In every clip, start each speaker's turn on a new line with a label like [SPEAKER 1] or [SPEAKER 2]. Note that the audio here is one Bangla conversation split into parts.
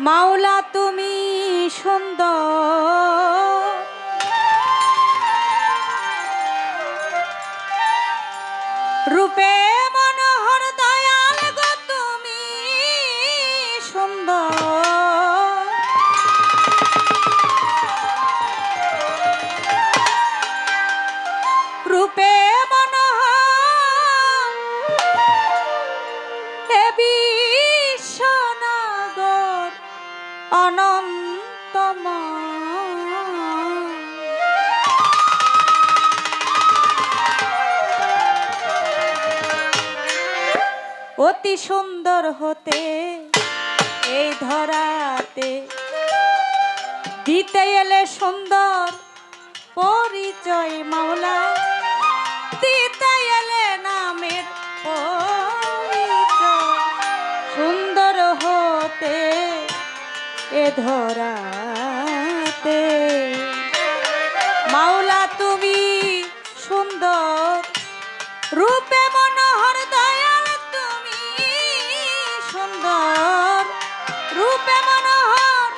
[SPEAKER 1] মাওলা তুমি সুন্দর। অতি সুন্দর হতে এই ধরাতে। দিতে এলে সুন্দর পরিচয় মাওলা, দিতে এলে নামের সুন্দর হতে এ ধরাতে। সুন্দর রূপে মনোহর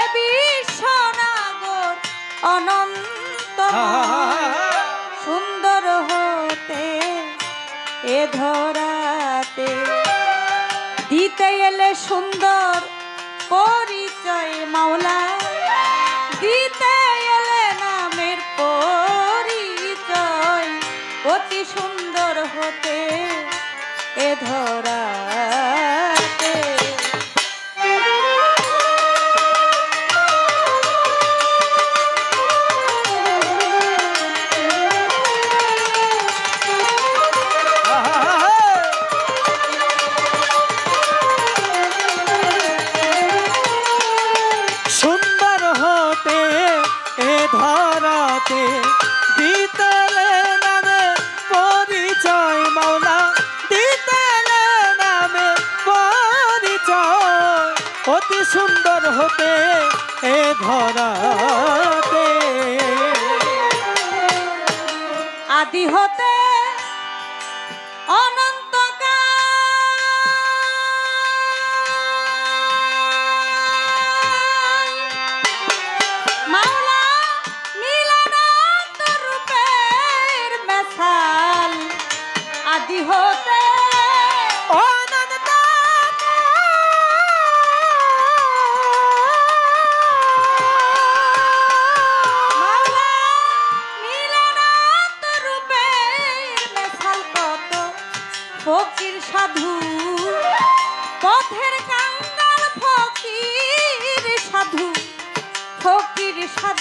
[SPEAKER 1] এ বিশ্বনাগর অনন্ত সুন্দর হতে এ ধরাতে। দিতে এলে সুন্দর পরিচয় মাওলা। দিতে এলে নামের পরিচয়। অতি সুন্দর হতে এ ধরাতে।
[SPEAKER 2] সুন্দর হতে এ ধরাতে।
[SPEAKER 1] আদি হতে আদি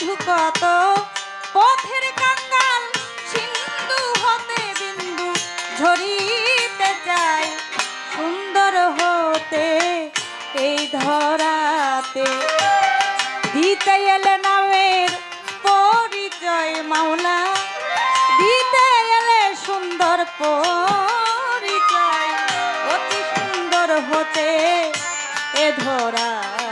[SPEAKER 1] কত? পথের কাঙ্গাল সিন্ধু হতে বিন্দু ঝরিতে যায় সুন্দর হতে এই ধরাতে। দিতে এলে নামের পরিচয় মাওলা, দিতে এলে সুন্দর পরিচয়, অতি সুন্দর হতে এ ধরাতে।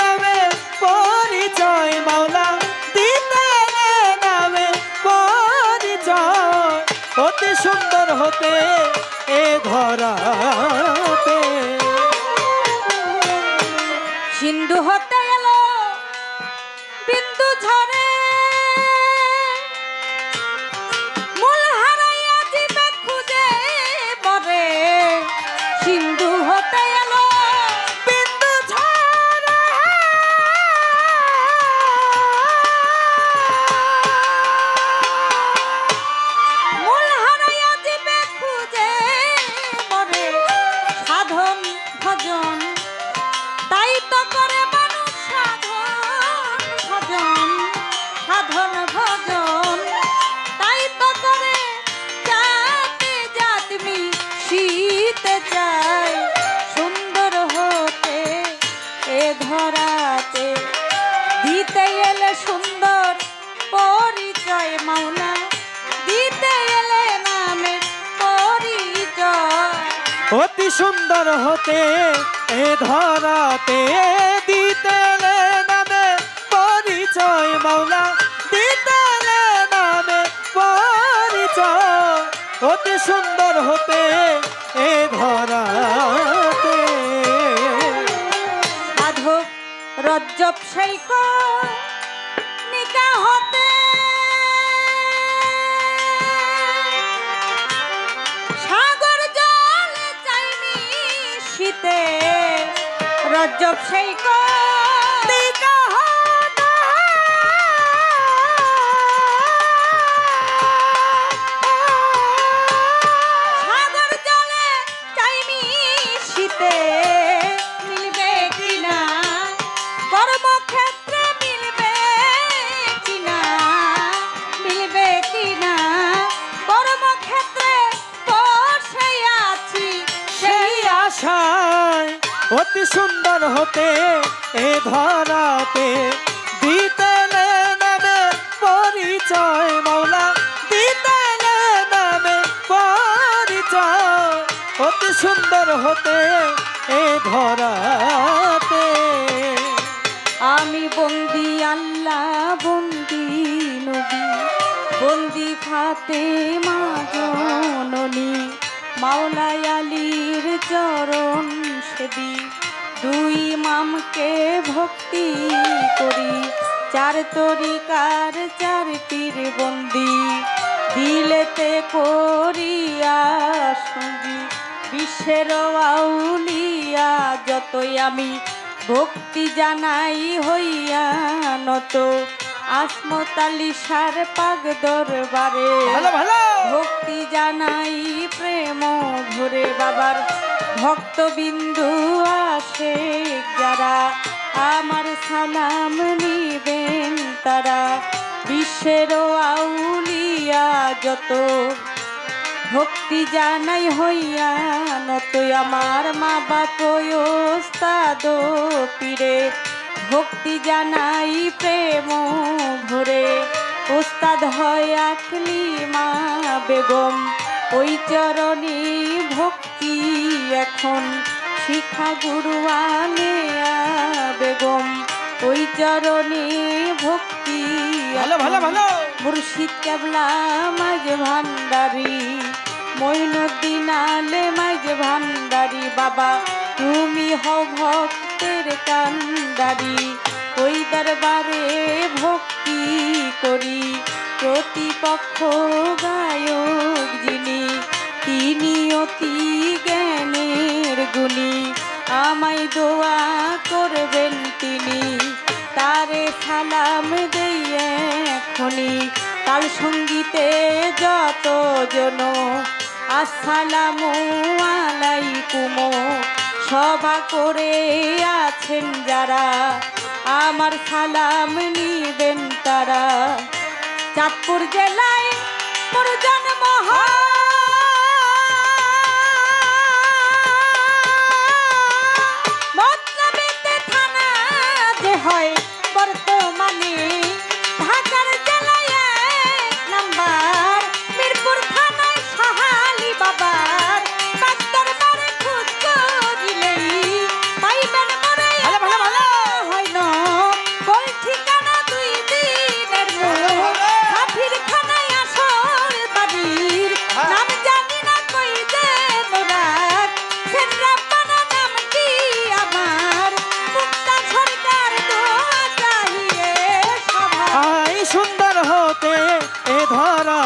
[SPEAKER 2] নামে পরিচয় নামে পরিচয়। অতি সুন্দর এ
[SPEAKER 1] সিন্ধু হতে
[SPEAKER 2] অতি সুন্দর হতে এ ধরাতে দিতেলে নামে পরিচয় মাওলা, দিতেলে নামে পরিচয়। অতি সুন্দর হতে এ ধরাতে।
[SPEAKER 1] সাধক রজ্জব শৈক শৈক নিকা সাগর শীতে মিলবে কিনা কর্মক্ষেত্রে মিলবে কিনা মিলবে কিনা কর্মক্ষেত্রে বসে আছি
[SPEAKER 2] সেই আশায় অতি সুন্দর হতে এ ধরাতে দিতেলে নামে পরিচয় মাওলা দিতেলে নামে পরিচয়। অতি সুন্দর হতে এ ধরাতে।
[SPEAKER 1] আমি বন্দি আল্লাহ, বন্দি নবী, বন্দি খাতে মা আলীর চরণ সেবি। দুই মামকে ভক্তি করি চার তরিকার চার তীর বন্দি। দিলেতে করিয়া সঙ্গী বিশ্বের আউলিয়া যতই আমি ভক্তি জানাই হইয়া নত। আসমতালি সার পাগ দরবারে ভক্তি জানাই প্রেম ভরে বাবার ভক্তবিন্দু আসে যারা আমার সালাম নিবেন তারা বিশ্বের আউলিয়া যত ভক্তি জানাই হইয়া নত আমার মা বাপ ওস্তাদ পীরে। ভক্তি জানাই প্রেম ভরে। ওস্তাদ হয় আকলি মা বেগম। ওই চরণে ভক্তি এখন। শিখা গুরুয়ানে বেগম ওই চরণে ভক্তি
[SPEAKER 2] ভালো ভালো ভালো।
[SPEAKER 1] মুর্শিদ কেবলা মাঝ ভান্ডারি। মইনুদ্দিন আলে মাঝ ভান্ডারি। বাবা তুমি হও ভক্তের কান্ডারি। ওই দরবারে ভক্তি করি। প্রতিপক্ষ গায়ক যিনি, তিনি অতি জ্ঞানের গুণী। আমায় দোয়া করবেন তিনি, তারে সালাম দেই এখনি তার সঙ্গীতে যত জন আসসালামু আলাইকুম। সভা করে আছেন যারা, আমার সালাম নিবেন তারা। চাঁদপুর জেলায় মোর জন্ম মতলবেতে থানা যে হয়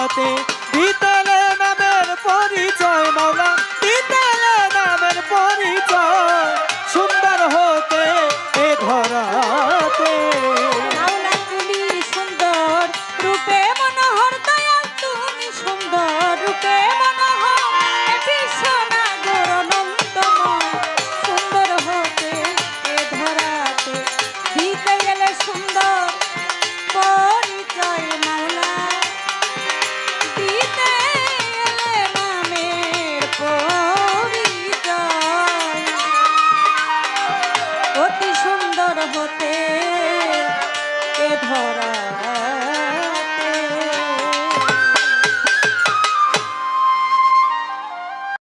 [SPEAKER 2] হতে